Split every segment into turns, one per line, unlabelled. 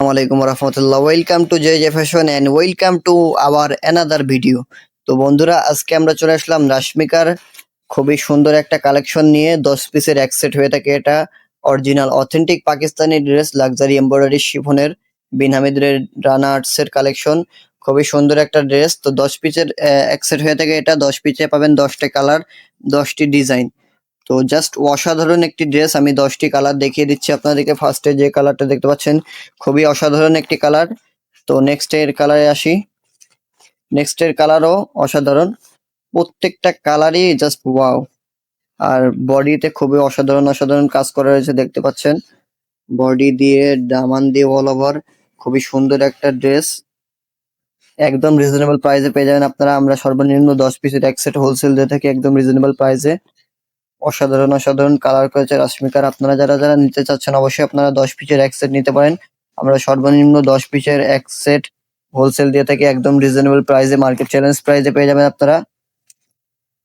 আসসালামু আলাইকুম রহমতুল্লাহ welcome to J J fashion and welcome to our another video তো বন্ধুরা, আজকে আমরা চলে আসলাম রাশমিকার খুবই সুন্দর একটা কালেকশন নিয়ে, দশ পিসের এক সেট হয়ে থাকে এটা। Original authentic Pakistani dress luxury embroidery শিফনের বিন হামিদের রানা আর্টসের কালেকশন খুবই সুন্দর একটা ড্রেস তো দশ পিসের এক সেট হয়ে থাকে এটা। দশ পিসে পাবেন দশটা কালার দশটি ডিজাইন তো জাস্ট অসাধারণ একটি ড্রেস আমি দশটি কালার দেখিয়ে দিচ্ছি আপনাদেরকে। ফার্স্টে যে কালারটা দেখতে পাচ্ছেন, খুবই অসাধারণ একটি কালার তো নেক্সট এর কালারে আসি। নেক্সট এর কালারও অসাধারণ। প্রত্যেকটা কালারই জাস্ট ওয়াও আর বডিতে খুবই অসাধারণ অসাধারণ কাজ করা রয়েছে, দেখতে পাচ্ছেন। বডি দিয়ে, দামান দিয়ে অল ওভার খুবই সুন্দর একটা ড্রেস একদম রিজনেবল প্রাইসে পেয়ে যাবেন আপনারা। আমরা সর্বনিম্ন দশ পিসের এক সেট হোলসেল দিয়ে থাকি একদম রিজনেবল প্রাইসে অসাধারণ অসাধারণ কালার করেছে রাশমিকার আপনারা যারা যারা নিতে চাচ্ছেন, অবশ্যই আপনারা দশ পিসের এক সেট নিতে পারেন। আমরা সর্বনিম্ন দশ পিসের এক সেট হোলসেল দিয়ে থাকি, একদম রিজনেবল প্রাইসে মার্কেট চ্যালেঞ্জ প্রাইসে পেয়ে যাবেন আপনারা।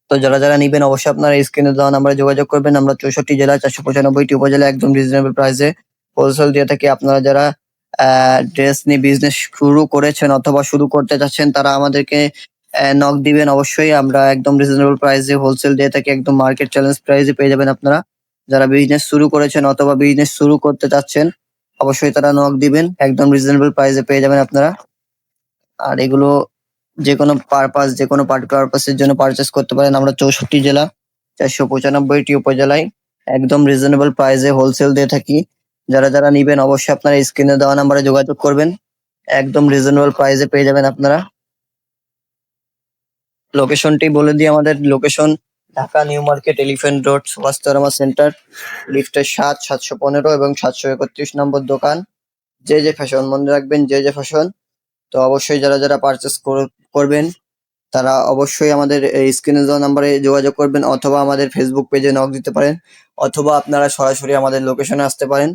তো যারা যারা নিবেন, অবশ্যই আপনারা স্ক্রিনে দেওয়া নাম্বারে যোগাযোগ করবেন। আমরা চৌষট্টি জেলা, চারশো পঁচানব্বইটি উপজেলা, একদম রিজনেবল প্রাইসে হোলসেল দিয়ে থাকি। আপনারা যারা ড্রেস নিয়ে বিজনেস শুরু করেছেন অথবা শুরু করতে চাচ্ছেন, তারা আমাদেরকে নক দিবেন অবশ্যই। আমরা একদম রিজনেবল প্রাইসে হোলসেল দিয়ে থাকি, একদম মার্কেট চ্যালেঞ্জ প্রাইসে পেয়ে যাবেন আপনারা। যারা বিজনেস শুরু করেছেন অথবা বিজনেস শুরু করতে চাচ্ছেন, অবশ্যই তারা নক দিবেন, একদম রিজনেবল প্রাইসে পেয়ে যাবেন আপনারা। আর এগুলো যে কোনো পারপাস যে কোনো পারপাসের জন্য পারচেস করতে পারেন আমরা চৌষট্টি জেলা, চারশো পঁচানব্বইটি উপজেলায় একদম রিজনেবল প্রাইসে হোলসেল দিয়ে থাকি। যারা যারা নিবেন অবশ্যই আপনারা স্ক্রিনে দেওয়া নাম্বারে যোগাযোগ করবেন। একদম রিজনেবল প্রাইসে পেয়ে যাবেন আপনারা। লোকেশনটি বলে দিই, আমাদের location Dhaka new market elephant road সুভাষতরমা centre লিফটের সাত, সাতশো পনেরো এবং সাতশো একত্রিশ নম্বর দোকান। যে যে ফ্যাশন মনে রাখবেন, যে যে ফ্যাশন, তো অবশ্যই যারা যারা পারচেস করবেন, তারা অবশ্যই আমাদের স্ক্রিনে দেওয়া নাম্বারে যোগাযোগ করবেন অথবা আমাদের ফেসবুক পেজে নক দিতে পারেন, অথবা আপনারা সরাসরি আমাদের লোকেশনে আসতে পারেন।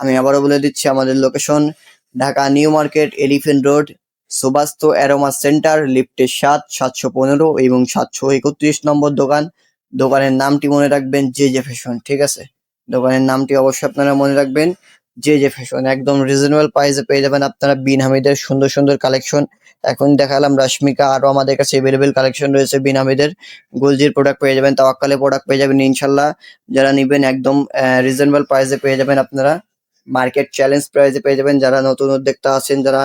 আমি আবারও বলে দিচ্ছি, আমাদের location Dhaka new market elephant road Subastu aroma centre, লিফটের সাত, সাতশো পনেরো এবং সাতশো একত্রিশ নম্বর দোকান। দোকানের নামটি মনে রাখবেন জে জে ফ্যাশন, ঠিক আছে? দোকানের নামটি অবশ্যই আপনারা মনে রাখবেন, জে জে ফ্যাশন। একদম রিজনেবল প্রাইসে পেয়ে যাবেন আপনারা বিন হামিদের সুন্দর সুন্দর কালেকশন এখন দেখালাম রাশমিকা, আরও আমাদের কাছে এভেলেবেল কালেকশন রয়েছে বিন হামিদের। গোলজির প্রোডাক্ট পেয়ে যাবেন তাওয়াক্কালে প্রোডাক্ট পেয়ে যাবেন ইনশাল্লাহ। যারা নিবেন একদম রিজনেবল প্রাইসে পেয়ে যাবেন আপনারা। মার্কেট চ্যালেঞ্জ প্রাইসে পেয়ে যাবেন। যারা নতুন উদ্যোক্তা আছেন, যারা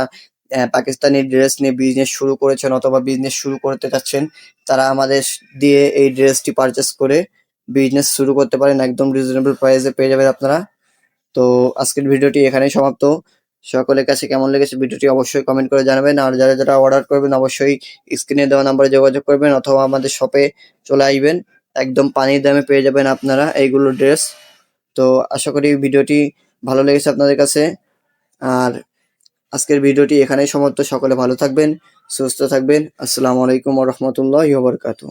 পাকিস্তানি ড্রেস নিয়ে বিজনেস শুরু করেছেন অথবা বিজনেস শুরু করতে চাচ্ছেন তারা আমাদের দিয়ে এই ড্রেসটি পারচেস করে বিজনেস শুরু করতে পারেন একদম রিজনেবল প্রাইসে পেয়ে যাবেন আপনারা। তো আজকের ভিডিওটি এখানেই সমাপ্ত। সকলের কাছে কেমন লেগেছে ভিডিওটি অবশ্যই কমেন্ট করে জানাবেন, আর যারা যারা অর্ডার করবেন অবশ্যই স্ক্রিনে দেওয়া নাম্বারে যোগাযোগ করবেন অথবা আমাদের শপে চলে আসবেন, একদম পানির দামে পেয়ে যাবেন আপনারা এইগুলো ড্রেস তো আশা করি ভিডিওটি ভালো লেগেছে আপনাদের কাছে, আর আজকের ভিডিওটি এখানেই সমাপ্ত। সকলে ভালো থাকবেন সুস্থ থাকবেন। আসসালামু আলাইকুম রহমতুল্লাহ বরকাতু